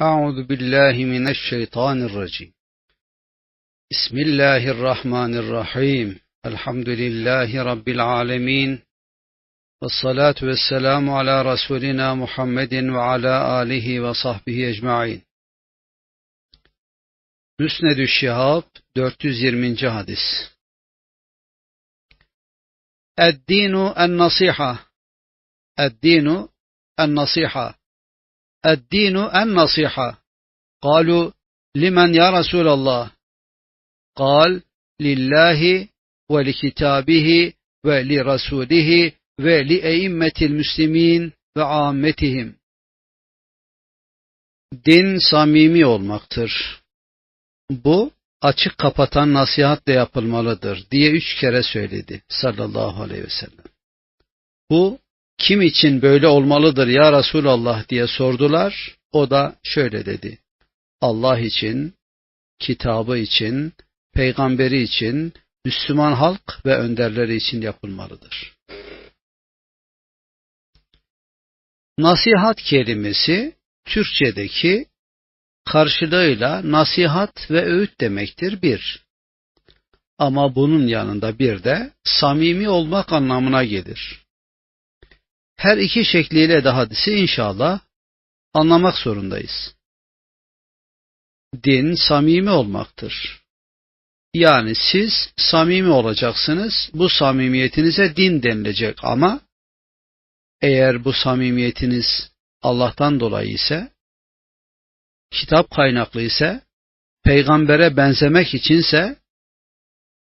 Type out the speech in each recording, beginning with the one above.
Euzu billahi mineşşeytanirracim. Bismillahirrahmanirrahim. Elhamdülillahi rabbil alamin. Ves salatu vesselamu ala rasulina Muhammedin ve ala alihi ve sahbihi ecmaîn. Müsnedü Şihab 420. hadis. Eddinu en nasiha. Eddinu en nasiha. Eddinu en-nasiha قالوا لمن يا رسول الله قال لله ولكتابه ولرسوله ولأئمة المسلمين ve ammetihim. Din samimi olmaktır. Bu açık kapatan nasihatle yapılmalıdır diye üç kere söyledi sallallahu aleyhi ve sellem. Bu kim için böyle olmalıdır ya Resulallah diye sordular. O da şöyle dedi. Allah için, kitabı için, peygamberi için, Müslüman halk ve önderleri için yapılmalıdır. Nasihat kelimesi Türkçedeki karşılığıyla nasihat ve öğüt demektir bir. Ama bunun yanında bir de samimi olmak anlamına gelir. Her iki şekliyle de hadisi inşallah anlamak zorundayız. Din samimi olmaktır. Yani siz samimi olacaksınız, bu samimiyetinize din denilecek ama eğer bu samimiyetiniz Allah'tan dolayı ise, kitap kaynaklı ise, peygambere benzemek içinse,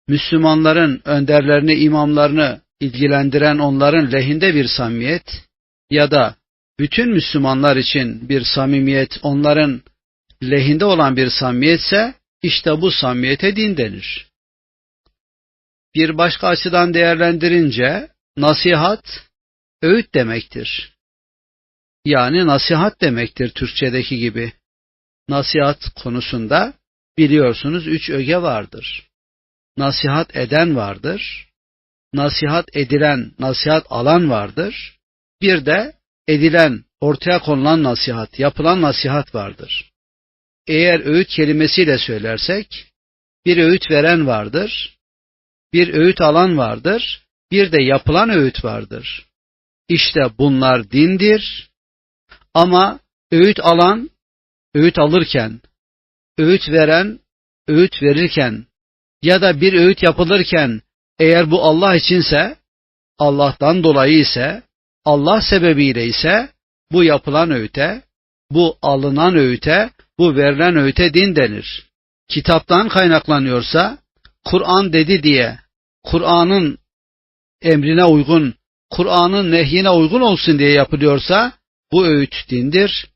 Müslümanların önderlerini, imamlarını ilgilendiren onların lehinde bir samimiyet ya da bütün Müslümanlar için bir samimiyet onların lehinde olan bir samimiyetse işte bu samimiyete din denir. Bir başka açıdan değerlendirince nasihat öğüt demektir. Yani nasihat demektir Türkçedeki gibi. Nasihat konusunda biliyorsunuz üç öge vardır. Nasihat eden vardır, nasihat edilen, nasihat alan vardır. Bir de edilen, ortaya konulan nasihat, yapılan nasihat vardır. Eğer öğüt kelimesiyle söylersek, bir öğüt veren vardır, bir öğüt alan vardır, bir de yapılan öğüt vardır. İşte bunlar dindir ama öğüt alan, öğüt alırken, öğüt veren, öğüt verirken ya da bir öğüt yapılırken eğer bu Allah içinse, Allah'tan dolayı ise, Allah sebebiyle ise bu yapılan öğüte, bu alınan öğüte, bu verilen öğüte din denir. Kitaptan kaynaklanıyorsa, Kur'an dedi diye, Kur'an'ın emrine uygun, Kur'an'ın nehyine uygun olsun diye yapılıyorsa, bu öğüt dindir.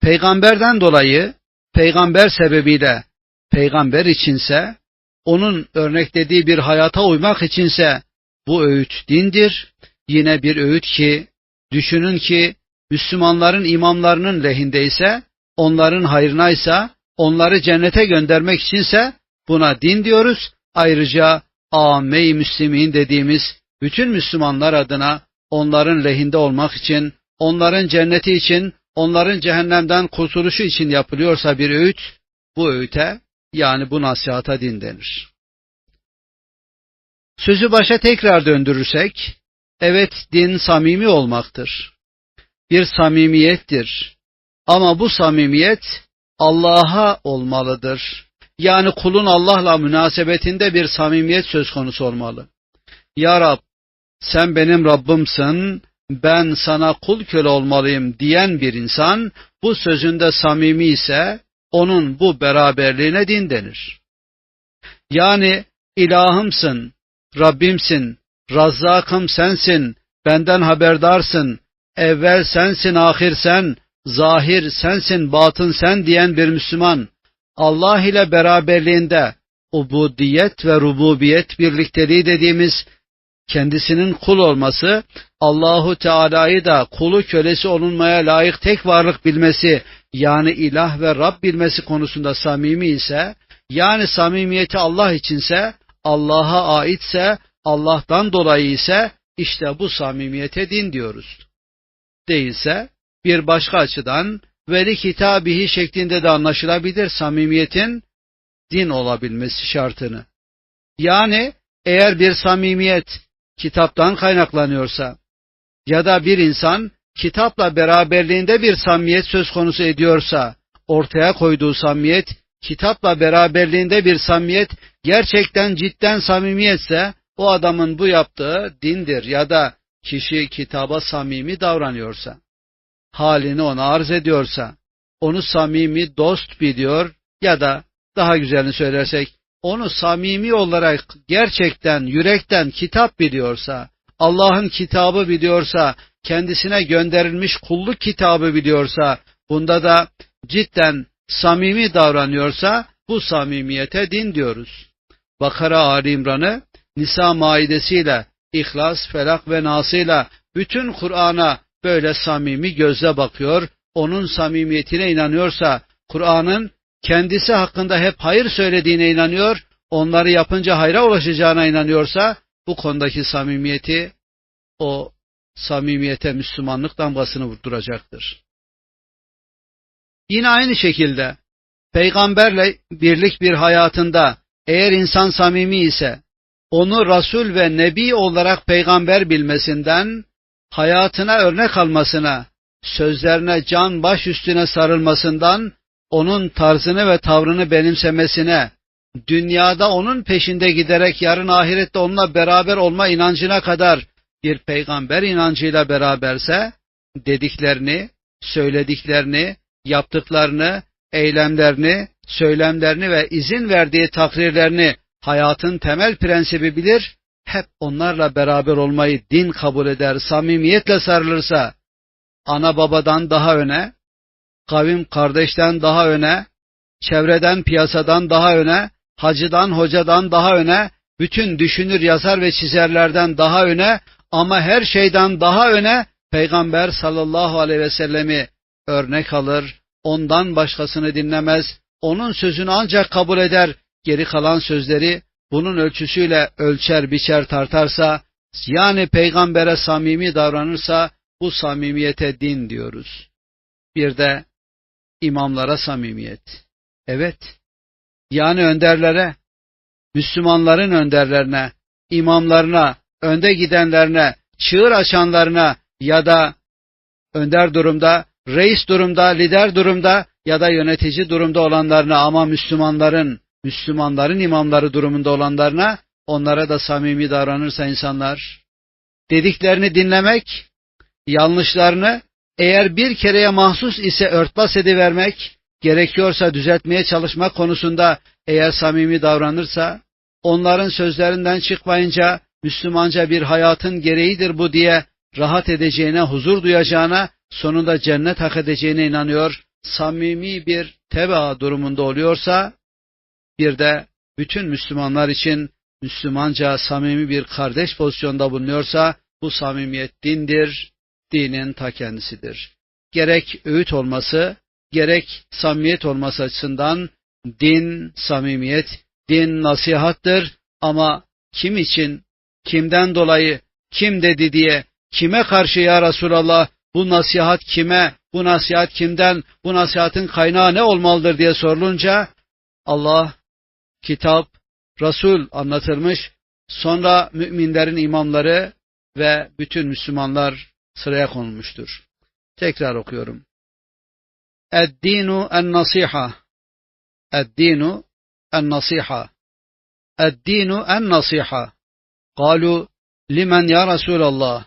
Peygamberden dolayı, peygamber sebebiyle, peygamber içinse, onun örneklediği bir hayata uymak içinse bu öğüt dindir. Yine bir öğüt ki düşünün ki Müslümanların imamlarının lehindeyse, onların hayrınaysa, onları cennete göndermek içinse buna din diyoruz. Ayrıca âme-i müslimin dediğimiz bütün Müslümanlar adına onların lehinde olmak için, onların cenneti için, onların cehennemden kurtuluşu için yapılıyorsa bir öğüt, bu öğüte yani bu nasihata din denir. Sözü başa tekrar döndürürsek, evet din samimi olmaktır. Bir samimiyettir. Ama bu samimiyet Allah'a olmalıdır. Yani kulun Allah'la münasebetinde bir samimiyet söz konusu olmalı. Ya Rab, sen benim Rabbimsin, ben sana kul köle olmalıyım diyen bir insan, bu sözünde samimi ise, onun bu beraberliğine din denir. Yani ilahımsın, Rabbimsin, Razzakım sensin, benden haberdarsın, evvel sensin, ahir sen, zahir sensin, batın sen diyen bir Müslüman, Allah ile beraberliğinde ubudiyet ve rububiyet birlikteliği dediğimiz kendisinin kul olması, Allahu Teala'yı da kulu kölesi olunmaya layık tek varlık bilmesi, yani ilah ve Rab bilmesi konusunda samimi ise, yani samimiyeti Allah içinse, Allah'a aitse, Allah'tan dolayı ise, işte bu samimiyete din diyoruz. Değilse, bir başka açıdan veli kitabihi şeklinde de anlaşılabilir samimiyetin din olabilmesi şartını. Yani eğer bir samimiyet kitaptan kaynaklanıyorsa ya da bir insan kitapla beraberliğinde bir samimiyet söz konusu ediyorsa ortaya koyduğu samimiyet kitapla beraberliğinde bir samimiyet gerçekten cidden samimiyetse o adamın bu yaptığı dindir ya da kişi kitaba samimi davranıyorsa, halini ona arz ediyorsa, onu samimi dost biliyor ya da daha güzelini söylersek, onu samimi olarak gerçekten yürekten kitap biliyorsa, Allah'ın kitabı biliyorsa, kendisine gönderilmiş kulluk kitabı biliyorsa, bunda da cidden samimi davranıyorsa, bu samimiyete din diyoruz. Bakara Ali İmran'ı Nisa maidesiyle, İhlas, Felak ve Nas'ıyla bütün Kur'an'a böyle samimi gözle bakıyor, onun samimiyetine inanıyorsa, Kur'an'ın kendisi hakkında hep hayır söylediğine inanıyor, onları yapınca hayra ulaşacağına inanıyorsa, bu konudaki samimiyeti, o samimiyete Müslümanlık damgasını vurduracaktır. Yine aynı şekilde, peygamberle birlik bir hayatında eğer insan samimi ise, onu Resul ve Nebi olarak peygamber bilmesinden, hayatına örnek almasına, sözlerine can baş üstüne sarılmasından, onun tarzını ve tavrını benimsemesine, dünyada onun peşinde giderek yarın ahirette onunla beraber olma inancına kadar bir peygamber inancıyla beraberse, dediklerini, söylediklerini, yaptıklarını, eylemlerini, söylemlerini ve izin verdiği takrirlerini hayatın temel prensibi bilir, hep onlarla beraber olmayı din kabul eder, samimiyetle sarılırsa, ana babadan daha öne, kavim kardeşten daha öne, çevreden piyasadan daha öne, hacıdan hocadan daha öne, bütün düşünür yazar ve çizerlerden daha öne ama her şeyden daha öne Peygamber sallallahu aleyhi ve sellemi örnek alır, ondan başkasını dinlemez, onun sözünü ancak kabul eder, geri kalan sözleri bunun ölçüsüyle ölçer biçer tartarsa, yani peygambere samimi davranırsa bu samimiyete din diyoruz. Bir de imamlara samimiyet. Evet, yani önderlere, Müslümanların önderlerine, imamlarına, önde gidenlerine, çığır açanlarına ya da önder durumda, reis durumda, lider durumda ya da yönetici durumda olanlarına ama Müslümanların Müslümanların imamları durumunda olanlarına onlara da samimi davranırsa insanlar dediklerini dinlemek, yanlışlarını eğer bir kereye mahsus ise örtbas edivermek, gerekiyorsa düzeltmeye çalışmak konusunda eğer samimi davranırsa, onların sözlerinden çıkmayınca Müslümanca bir hayatın gereğidir bu diye rahat edeceğine, huzur duyacağına, sonunda cennet hak edeceğine inanıyor, samimi bir tebaa durumunda oluyorsa, bir de bütün Müslümanlar için Müslümanca samimi bir kardeş pozisyonda bulunuyorsa bu samimiyet dindir, dinin ta kendisidir. Gerek öğüt olması, gerek samimiyet olması açısından din, samimiyet, din nasihattır ama kim için, kimden dolayı, kim dedi diye, kime karşı ya Resulallah bu nasihat kime, bu nasihat kimden, bu nasihatin kaynağı ne olmalıdır diye sorulunca Allah kitap, Resul anlatılmış. Sonra müminlerin imamları ve bütün Müslümanlar sıraya konulmuştur. Tekrar okuyorum. Eddinu en-nasiha. Eddinu en-nasiha. Eddinu en-nasiha. Kalu limen ya Resulallah.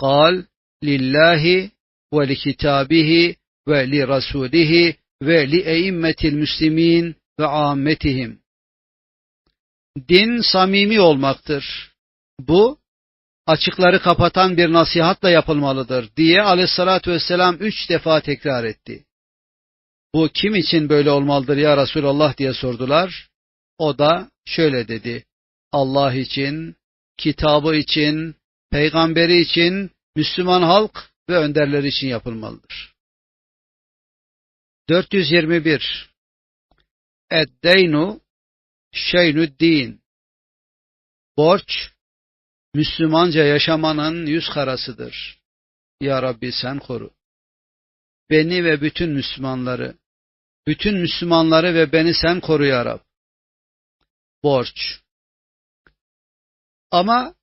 Kal lillahi ve li kitabihi ve li rasulihi ve li eimmetil müslimin ve ammetihim. Din samimi olmaktır. Bu açıkları kapatan bir nasihatla yapılmalıdır diye aleyhissalatü vesselam üç defa tekrar etti. Bu kim için böyle olmalıdır ya Resulallah diye sordular. O da şöyle dedi. Allah için, kitabı için, peygamberi için, Müslüman halk ve önderleri için yapılmalıdır. 421 Eddeynu şeynüddin. Borç, Müslümanca yaşamanın yüz karasıdır. Ya Rabbi sen koru. beni ve bütün Müslümanları, bütün Müslümanları ve beni sen koru ya Rab. Borç. Ama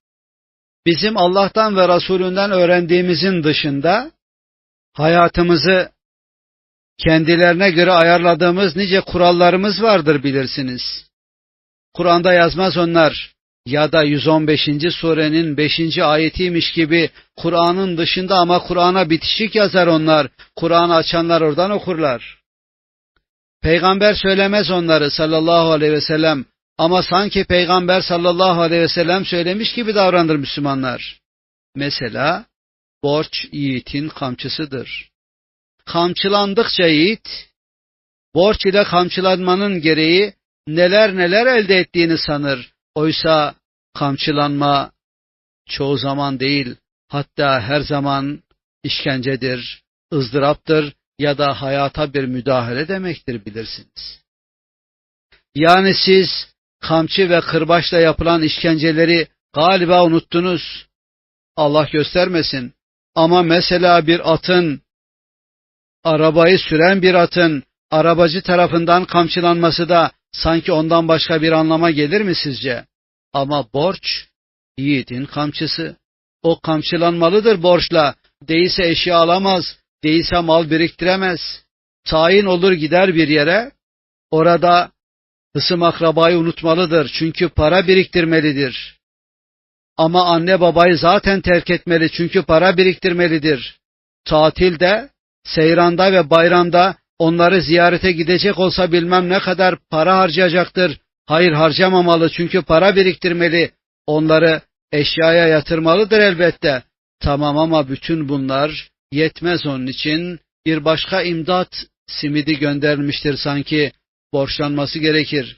bizim Allah'tan ve Resulünden öğrendiğimizin dışında hayatımızı kendilerine göre ayarladığımız nice kurallarımız vardır bilirsiniz. Kur'an'da yazmaz onlar ya da 115. surenin 5. ayetiymiş gibi Kur'an'ın dışında ama Kur'an'a bitişik yazar onlar. Kur'an'ı açanlar oradan okurlar. Peygamber söylemez onları sallallahu aleyhi ve sellem ama sanki Peygamber sallallahu aleyhi ve sellem söylemiş gibi davranır Müslümanlar. Mesela borç yiğitin kamçısıdır. Kamçılandıkça yiğit, borç ile kamçılanmanın gereği neler neler elde ettiğini sanır. Oysa kamçılanma çoğu zaman değil, hatta her zaman işkencedir, ızdıraptır ya da hayata bir müdahale demektir bilirsiniz. Yani siz kamçı ve kırbaçla yapılan işkenceleri galiba unuttunuz. Allah göstermesin. Ama mesela bir atın, arabayı süren bir atın arabacı tarafından kamçılanması da sanki ondan başka bir anlama gelir mi sizce? Ama borç, yiğidin kamçısı. O kamçılanmalıdır borçla. Değilse eşya alamaz, değilse mal biriktiremez. Tayin olur gider bir yere, orada hısım akrabayı unutmalıdır çünkü para biriktirmelidir. Ama anne babayı zaten terk etmeli çünkü para biriktirmelidir. Tatilde, seyranda ve bayramda onları ziyarete gidecek olsa bilmem ne kadar para harcayacaktır. Hayır harcamamalı çünkü para biriktirmeli. Onları eşyaya yatırmalıdır elbette. Tamam ama bütün bunlar yetmez onun için bir başka imdat simidi gönderilmiştir sanki borçlanması gerekir.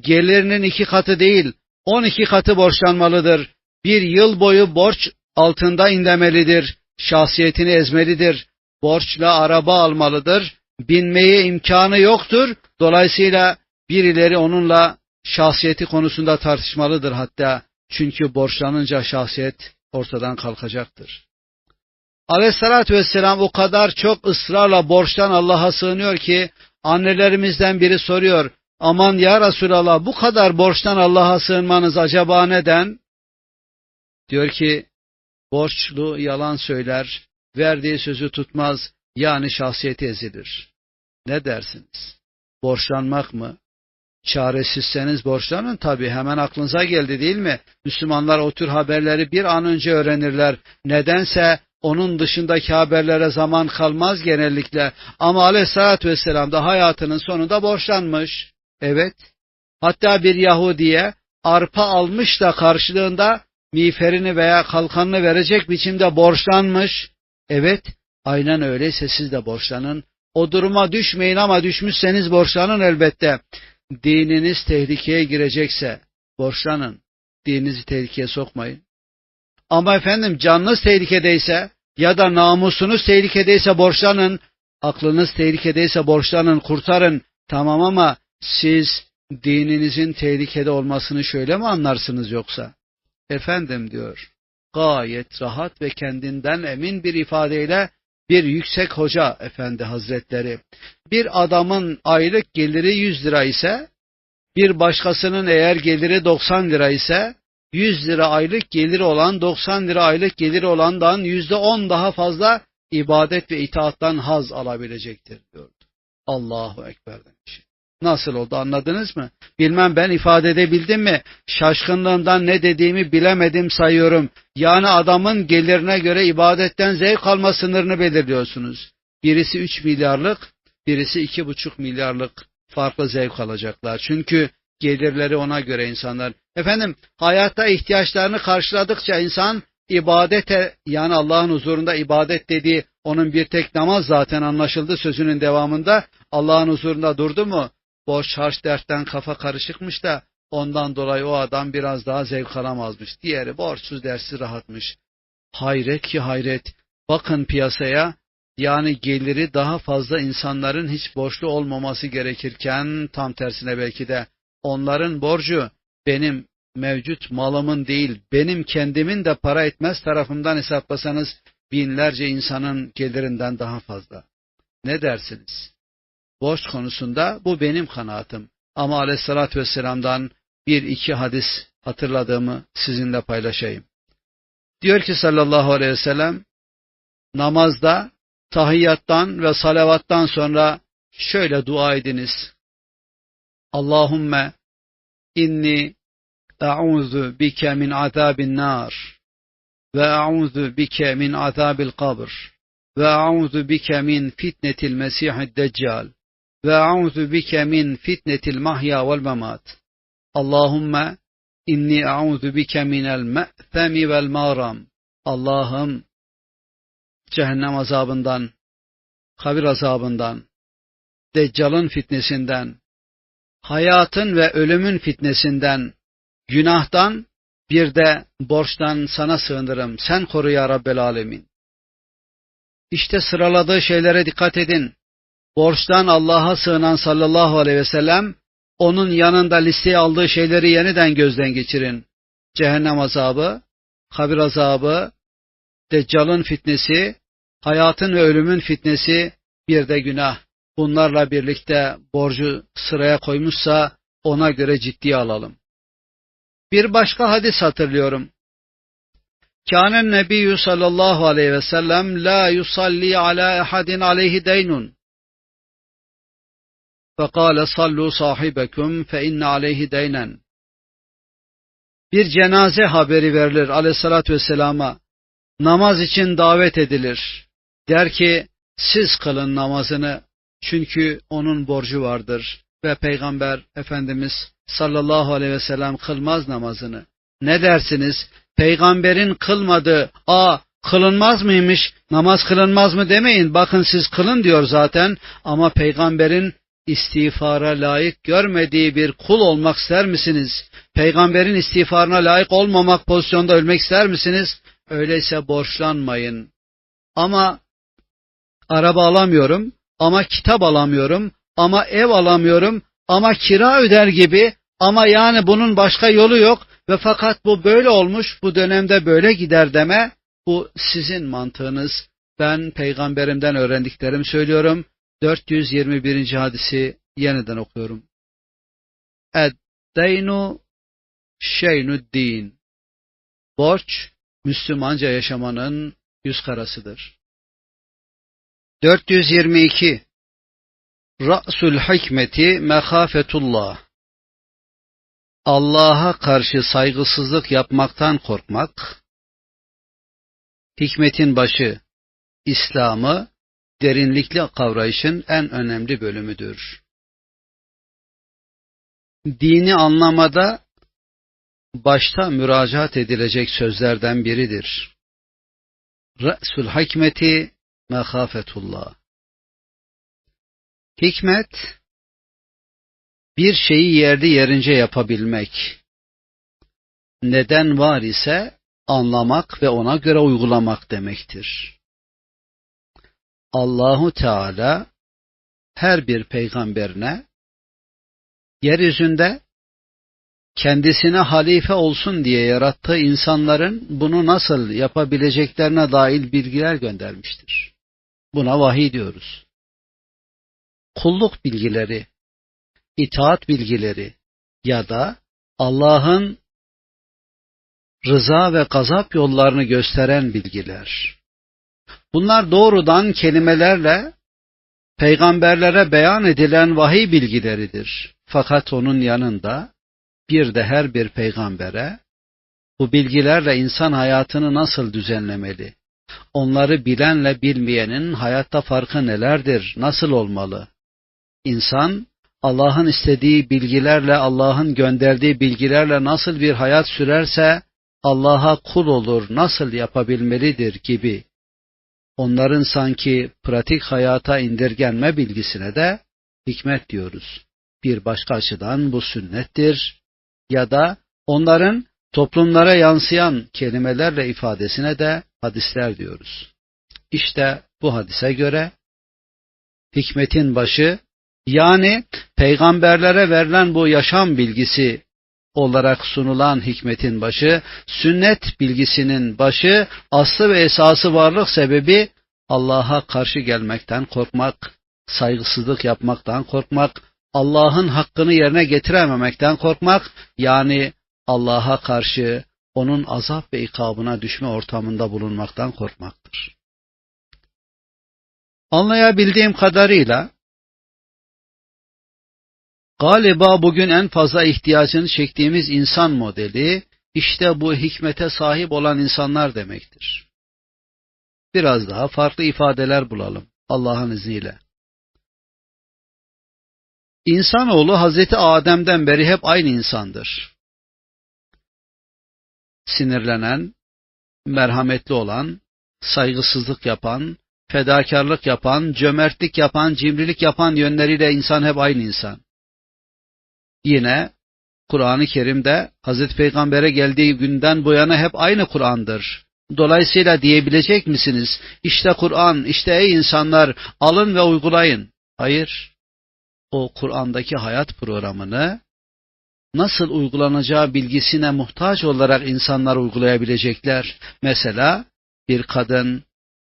Gelirinin iki katı değil, on iki katı borçlanmalıdır. Bir yıl boyu borç altında indemelidir. Şahsiyetini ezmelidir. Borçla araba almalıdır. Binmeye imkanı yoktur. Dolayısıyla birileri onunla şahsiyeti konusunda tartışmalıdır hatta. Çünkü borçlanınca şahsiyet ortadan kalkacaktır. Aleyhissalatü vesselam o kadar çok ısrarla borçtan Allah'a sığınıyor ki annelerimizden biri soruyor. Aman ya Resulallah bu kadar borçtan Allah'a sığınmanız acaba neden? Diyor ki borçlu yalan söyler, verdiği sözü tutmaz, yani şahsiyeti ezilir. Ne dersiniz? Borçlanmak mı? Çaresizseniz borçlanın tabi hemen aklınıza geldi değil mi? Müslümanlar o tür haberleri bir an önce öğrenirler. Nedense onun dışındaki haberlere zaman kalmaz genellikle. Ama aleyhissalatü vesselam da hayatının sonunda borçlanmış. Evet. Hatta bir Yahudiye arpa almış da karşılığında miğferini veya kalkanını verecek biçimde borçlanmış. Evet. Aynen öyleyse siz de borçlanın. O duruma düşmeyin ama düşmüşseniz borçlanın elbette. Dininiz tehlikeye girecekse borçlanın. Dininizi tehlikeye sokmayın. Ama efendim canınız tehlikedeyse ya da namusunuz tehlikedeyse borçlanın. Aklınız tehlikedeyse borçlanın, kurtarın. Tamam ama siz dininizin tehlikede olmasını şöyle mi anlarsınız yoksa? Efendim diyor, gayet rahat ve kendinden emin bir ifadeyle bir yüksek hoca efendi hazretleri, bir adamın aylık geliri 100 lira ise, bir başkasının eğer geliri 90 lira ise, 100 lira aylık geliri olan 90 lira aylık geliri olandan %10 daha fazla ibadet ve itaattan haz alabilecektir diyordu. Allahu Ekber demiş. Nasıl oldu anladınız mı? Bilmem ben ifade edebildim mi? Şaşkınlığımdan ne dediğimi bilemedim sayıyorum. Yani adamın gelirine göre ibadetten zevk alma sınırını belirliyorsunuz. Birisi 3 milyarlık, birisi 2,5 milyarlık farklı zevk alacaklar. Çünkü gelirleri ona göre insanlar. Efendim hayatta ihtiyaçlarını karşıladıkça insan ibadete yani Allah'ın huzurunda ibadet dediği onun bir tek namaz zaten anlaşıldı sözünün devamında. Allah'ın huzurunda durdu mu borç harç dertten kafa karışıkmış da ondan dolayı o adam biraz daha zevk alamazmış. Diğeri borçsuz dersi rahatmış. Hayret ki hayret. Bakın piyasaya yani geliri daha fazla insanların hiç borçlu olmaması gerekirken tam tersine belki de onların borcu benim mevcut malımın değil benim kendimin de para etmez tarafından hesaplasanız binlerce insanın gelirinden daha fazla. Ne dersiniz? Borç konusunda bu benim kanaatim. Ama aleyhissalatü vesselam'dan bir iki hadis hatırladığımı sizinle paylaşayım. Diyor ki sallallahu aleyhi ve sellem, namazda tahiyyattan ve salavattan sonra şöyle dua ediniz. Allahümme inni e'udhu bike min azabin nar ve e'udhu bike min azabil kabr ve e'udhu bike min fitnetil mesihid deccal ve e'udhu bike min fitnetil mahya vel memat. Allahümme inni e'udhu bike minel me'themi vel maram. Allah'ım cehennem azabından, kabir azabından, Deccal'ın fitnesinden, hayatın ve ölümün fitnesinden, günahtan, bir de borçtan sana sığınırım. Sen koru ya Rabbel Alemin. İşte sıraladığı şeylere dikkat edin. Borçtan Allah'a sığınan sallallahu aleyhi ve sellem, onun yanında listeye aldığı şeyleri yeniden gözden geçirin. Cehennem azabı, kabir azabı, Deccal'ın fitnesi, hayatın ve ölümün fitnesi, bir de günah. Bunlarla birlikte borcu sıraya koymuşsa ona göre ciddiye alalım. Bir başka hadis hatırlıyorum. Kânen nebiyyü sallallahu aleyhi ve sellem la yusalli ala ehadin aleyhi deynun. فَقَالَ صَلُّوا صَاحِبَكُمْ فَاِنَّ عَلَيْهِ دَيْنًا Bir cenaze haberi verilir aleyhissalatü vesselama namaz için davet edilir. Der ki siz kılın namazını çünkü onun borcu vardır ve Peygamber Efendimiz sallallahu aleyhi ve sellem kılmaz namazını. Ne dersiniz? Peygamberin kılmadığı, a kılınmaz mıymış, namaz kılınmaz mı demeyin. Bakın siz kılın diyor zaten ama peygamberin istiğfara layık görmediği bir kul olmak ister misiniz? Peygamberin istiğfarına layık olmamak pozisyonda ölmek ister misiniz? Öyleyse borçlanmayın. Ama araba alamıyorum, ama kitap alamıyorum, ama ev alamıyorum, ama kira öder gibi, ama yani bunun başka yolu yok ve fakat bu böyle olmuş, bu dönemde böyle gider deme, bu sizin mantığınız. Ben peygamberimden öğrendiklerimi söylüyorum. 421. hadisi yeniden okuyorum. Eddeynu şeynuddin. Borç, Müslümanca yaşamanın yüz karasıdır. 422 Ra'sul hikmeti mehafetullah Allah'a karşı saygısızlık yapmaktan korkmak, hikmetin başı, İslam'ı derinlikli kavrayışın en önemli bölümüdür. Dini anlamada başta müracaat edilecek sözlerden biridir. Re'sul hikmeti mehafetullah. Hikmet, bir şeyi yerli yerince yapabilmek. Neden var ise anlamak ve ona göre uygulamak demektir. Allahu Teala her bir peygamberine yeryüzünde kendisine halife olsun diye yarattığı insanların bunu nasıl yapabileceklerine dair bilgiler göndermiştir. Buna vahiy diyoruz. Kulluk bilgileri, itaat bilgileri ya da Allah'ın rıza ve gazap yollarını gösteren bilgiler. Bunlar doğrudan kelimelerle peygamberlere beyan edilen vahiy bilgileridir. Fakat onun yanında bir de her bir peygambere bu bilgilerle insan hayatını nasıl düzenlemeli? Onları bilenle bilmeyenin hayatta farkı nelerdir? Nasıl olmalı? İnsan Allah'ın istediği bilgilerle, Allah'ın gönderdiği bilgilerle nasıl bir hayat sürerse Allah'a kul olur, nasıl yapabilmelidir gibi. Onların sanki pratik hayata indirgenme bilgisine de hikmet diyoruz. Bir başka açıdan bu sünnettir ya da onların toplumlara yansıyan kelimelerle ifadesine de hadisler diyoruz. İşte bu hadise göre hikmetin başı yani peygamberlere verilen bu yaşam bilgisi olarak sunulan hikmetin başı, sünnet bilgisinin başı, aslı ve esası varlık sebebi Allah'a karşı gelmekten korkmak, saygısızlık yapmaktan korkmak, Allah'ın hakkını yerine getirememekten korkmak, yani Allah'a karşı onun azap ve ikabına düşme ortamında bulunmaktan korkmaktır. Anlayabildiğim kadarıyla galiba bugün en fazla ihtiyacını çektiğimiz insan modeli işte bu hikmete sahip olan insanlar demektir. Biraz daha farklı ifadeler bulalım Allah'ın izniyle. İnsanoğlu Hazreti Adem'den beri hep aynı insandır. Sinirlenen, merhametli olan, saygısızlık yapan, fedakarlık yapan, cömertlik yapan, cimrilik yapan yönleriyle insan hep aynı insan. Yine Kur'an-ı Kerim'de Hazreti Peygamber'e geldiği günden bu yana hep aynı Kur'an'dır. Dolayısıyla diyebilecek misiniz? İşte Kur'an, işte ey insanlar alın ve uygulayın. Hayır. O Kur'an'daki hayat programını nasıl uygulanacağı bilgisine muhtaç olarak insanlar uygulayabilecekler. Mesela bir kadın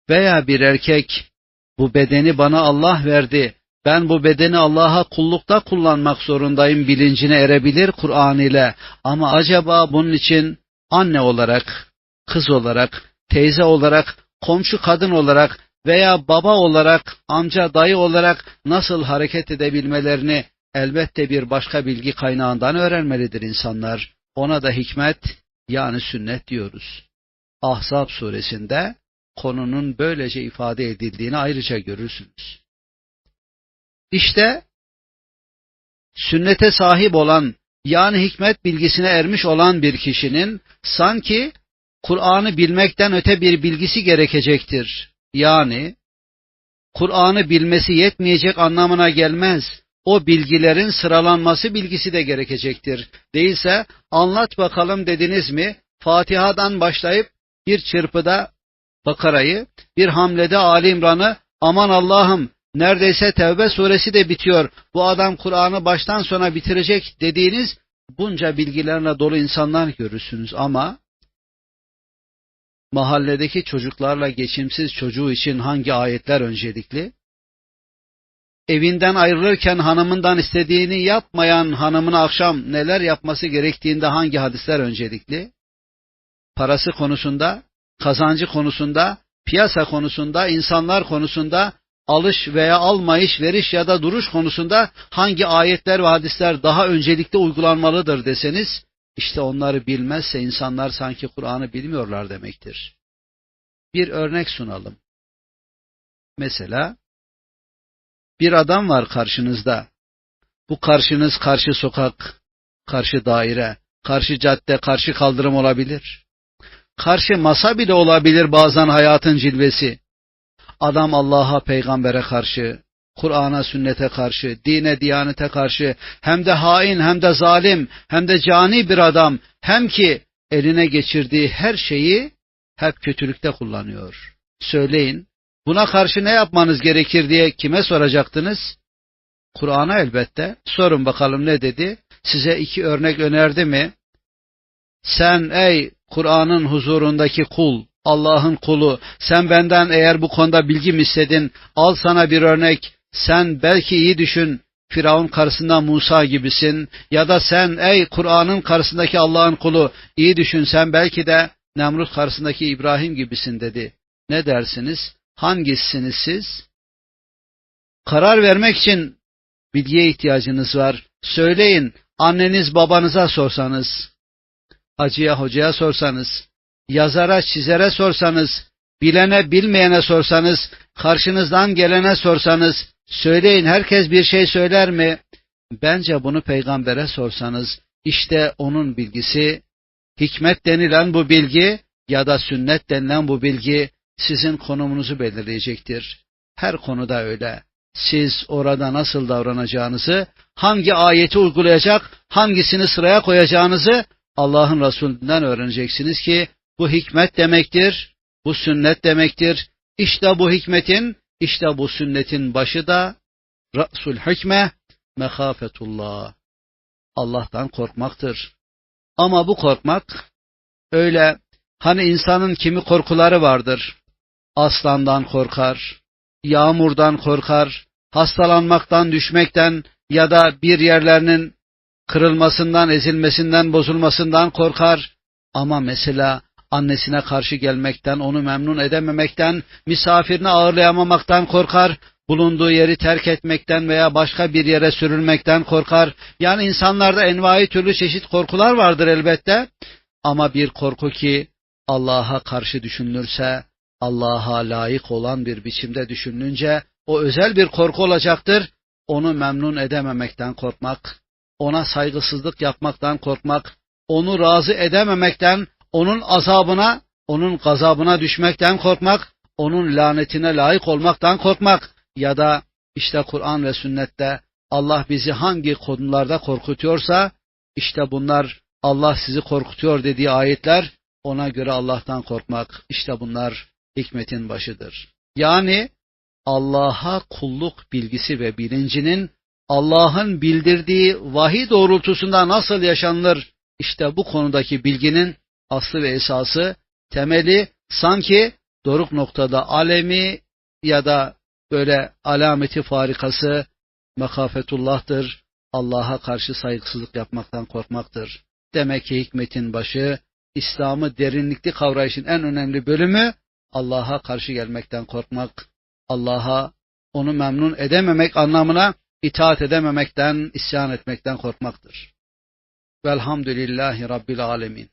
veya bir erkek bu bedeni bana Allah verdi. Ben bu bedeni Allah'a kullukta kullanmak zorundayım bilincine erebilir Kur'an ile. Ama acaba bunun için anne olarak, kız olarak, teyze olarak, komşu kadın olarak veya baba olarak, amca, dayı olarak nasıl hareket edebilmelerini elbette bir başka bilgi kaynağından öğrenmelidir insanlar. Ona da hikmet yani sünnet diyoruz. Ahzab suresinde konunun böylece ifade edildiğini ayrıca görürsünüz. İşte sünnete sahip olan yani hikmet bilgisine ermiş olan bir kişinin sanki Kur'an'ı bilmekten öte bir bilgisi gerekecektir. Yani Kur'an'ı bilmesi yetmeyecek anlamına gelmez. O bilgilerin sıralanması bilgisi de gerekecektir. Değilse anlat bakalım dediniz mi Fatiha'dan başlayıp bir çırpıda Bakara'yı, bir hamlede Ali İmran'ı aman Allah'ım neredeyse Tevbe suresi de bitiyor. Bu adam Kur'an'ı baştan sona bitirecek dediğiniz bunca bilgilerle dolu insanlar görürsünüz ama mahalledeki çocuklarla geçimsiz çocuğu için hangi ayetler öncelikli? Evinden ayrılırken hanımından istediğini yapmayan hanımına akşam neler yapması gerektiğinde hangi hadisler öncelikli? Parası konusunda, kazancı konusunda, piyasa konusunda, insanlar konusunda, alış veya almayış, veriş ya da duruş konusunda hangi ayetler ve hadisler daha öncelikli uygulanmalıdır deseniz, işte onları bilmezse insanlar sanki Kur'an'ı bilmiyorlar demektir. Bir örnek sunalım. Mesela bir adam var karşınızda. Bu karşınız karşı sokak, karşı daire, karşı cadde, karşı kaldırım olabilir. Karşı masa bile olabilir bazen hayatın cilvesi. Adam Allah'a, peygambere karşı, Kur'an'a, sünnete karşı, dine, diyanete karşı hem de hain hem de zalim hem de cani bir adam hem ki eline geçirdiği her şeyi hep kötülükte kullanıyor. Söyleyin, buna karşı ne yapmanız gerekir diye kime soracaktınız? Kur'an'a elbette. Sorun bakalım ne dedi? Size iki örnek önerdi mi? Sen ey Kur'an'ın huzurundaki kul, Allah'ın kulu, sen benden eğer bu konuda bilgi mi istedin, al sana bir örnek, sen belki iyi düşün, Firavun karşısında Musa gibisin ya da sen ey Kur'an'ın karşısındaki Allah'ın kulu iyi düşün sen belki de Nemrut karşısındaki İbrahim gibisin dedi. Ne dersiniz? Hangisiniz siz? Karar vermek için bilgiye ihtiyacınız var. Söyleyin anneniz babanıza sorsanız, hacıya hocaya sorsanız, yazara çizere sorsanız, bilene bilmeyene sorsanız, karşınızdan gelene sorsanız, Söyleyin herkes bir şey söyler mi? Bence bunu peygambere sorsanız işte onun bilgisi, hikmet denilen bu bilgi ya da sünnet denilen bu bilgi sizin konumunuzu belirleyecektir. Her konuda öyle. Siz orada nasıl davranacağınızı, hangi ayeti uygulayacak, hangisini sıraya koyacağınızı Allah'ın Resulünden öğreneceksiniz ki bu hikmet demektir, bu sünnet demektir. İşte bu hikmetin işte bu sünnetin başı da Ra'sul hikme mehafetullah. Allah'tan korkmaktır. Ama bu korkmak öyle hani insanın kimi korkuları vardır. Aslandan korkar, yağmurdan korkar, hastalanmaktan, düşmekten ya da bir yerlerinin kırılmasından, ezilmesinden, bozulmasından korkar. Ama mesela annesine karşı gelmekten, onu memnun edememekten, misafirini ağırlayamamaktan korkar, bulunduğu yeri terk etmekten veya başka bir yere sürülmekten korkar. Yani insanlarda envai türlü çeşit korkular vardır elbette. Ama bir korku ki Allah'a karşı düşünülürse, Allah'a layık olan bir biçimde düşünülünce o özel bir korku olacaktır. Onu memnun edememekten korkmak, ona saygısızlık yapmaktan korkmak, onu razı edememekten, onun azabına, onun gazabına düşmekten korkmak, onun lanetine layık olmaktan korkmak ya da işte Kur'an ve sünnette Allah bizi hangi konularda korkutuyorsa işte bunlar Allah sizi korkutuyor dediği ayetler ona göre Allah'tan korkmak işte bunlar hikmetin başıdır. Yani Allah'a kulluk bilgisi ve bilincinin Allah'ın bildirdiği vahiy doğrultusunda nasıl yaşanılır işte bu konudaki bilginin aslı ve esası temeli sanki doruk noktada alemi ya da böyle alameti farikası mekafetullah'tır. Allah'a karşı saygısızlık yapmaktan korkmaktır. Demek ki hikmetin başı, İslam'ı derinlikli kavrayışın en önemli bölümü Allah'a karşı gelmekten korkmak, Allah'a onu memnun edememek anlamına itaat edememekten, isyan etmekten korkmaktır. Velhamdülillahi Rabbil Alemin.